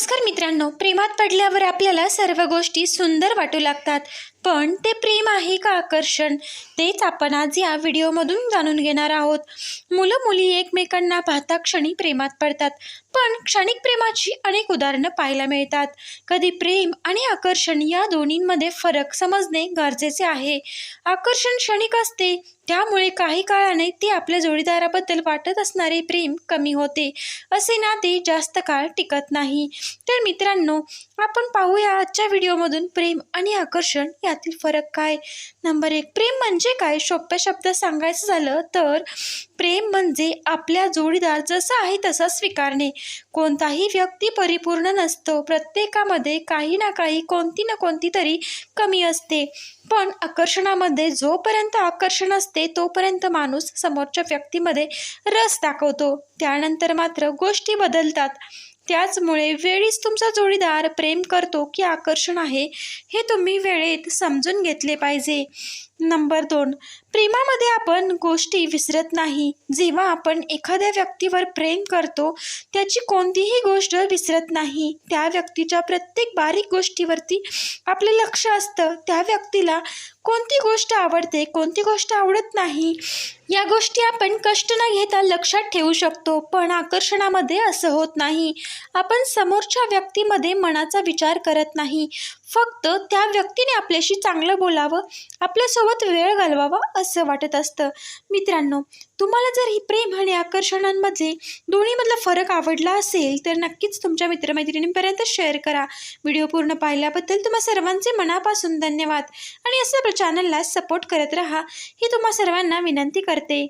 नमस्कार मित्रांनो प्रेमात पडल्यावर आपल्याला सर्व गोष्टी सुंदर वाटू लागतात. पण ते प्रेम आहे का आकर्षण? तेच आपण आज या व्हिडिओमधून जाणून घेणार आहोत. मुलं मुली एकमेकांना पाहता क्षणी प्रेमात पडतात पण क्षणिक प्रेमाची अनेक उदाहरणं पाहायला मिळतात. कधी प्रेम आणि आकर्षण या दोन्हींमध्ये फरक समजणे गरजेचे आहे. आकर्षण क्षणिक असते त्यामुळे काही काळाने ते आपल्या जोडीदाराबद्दल वाटत असणारे प्रेम कमी होते. असे नाते जास्त काळ टिकत नाही. तर मित्रांनो आपण पाहूया आजच्या व्हिडिओमधून प्रेम आणि आकर्षण यातील फरक काय? नंबर एक प्रेम म्हणजे काय? सोप्या शब्दात सांगायचं झालं तर प्रेम म्हणजे आपल्या जोडीदार जसा आहे तसा स्वीकारणे. कोणताही व्यक्ती परिपूर्ण नसतो. प्रत्येकामध्ये काही ना काही कोणती ना कोणती तरी कमी असते. पण आकर्षणामध्ये जोपर्यंत आकर्षण असते तोपर्यंत माणूस समोरच्या व्यक्तीमध्ये रस दाखवतो. त्यानंतर मात्र गोष्टी बदलतात. त्याचमुळे वेळीच तुमचा जोडीदार प्रेम करतो की आकर्षण आहे हे तुम्ही वेळेत समजून घेतले पाहिजे. नंबर दोन प्रेमामध्ये आपण गोष्टी विसरत नाही. जेव्हा आपण एखाद्या व्यक्तीवर प्रेम करतो त्याची कोणतीही गोष्ट विसरत नाही. त्या व्यक्तीच्या प्रत्येक बारीक गोष्टीवरती आपलं लक्ष असतं. त्या व्यक्तीला कोणती गोष्ट आवडते कोणती गोष्ट आवडत नाही या गोष्टी आपण कष्ट न घेता लक्षात ठेवू शकतो पण आकर्षणामध्ये असं होत नाही. आपण समोरच्या व्यक्तीमध्ये मनाचा विचार करत नाही. फक्त त्या व्यक्तीने आपल्याशी चांगलं बोलावं आपल्यासोबत वेळ घालवावा असं वाटत असतं. मित्रांनो तुम्हाला जर ही प्रेम आणि आकर्षणांमध्ये दोन्हीमधला फरक आवडला असेल तर नक्कीच तुमच्या मित्रमैत्रिणींपर्यंत शेअर करा. व्हिडिओ पूर्ण पाहिल्याबद्दल तुम्हा सर्वांचे मनापासून धन्यवाद. आणि असं चॅनलला सपोर्ट करत राहा. ही तुम्हा सर्वांना विनंती करते.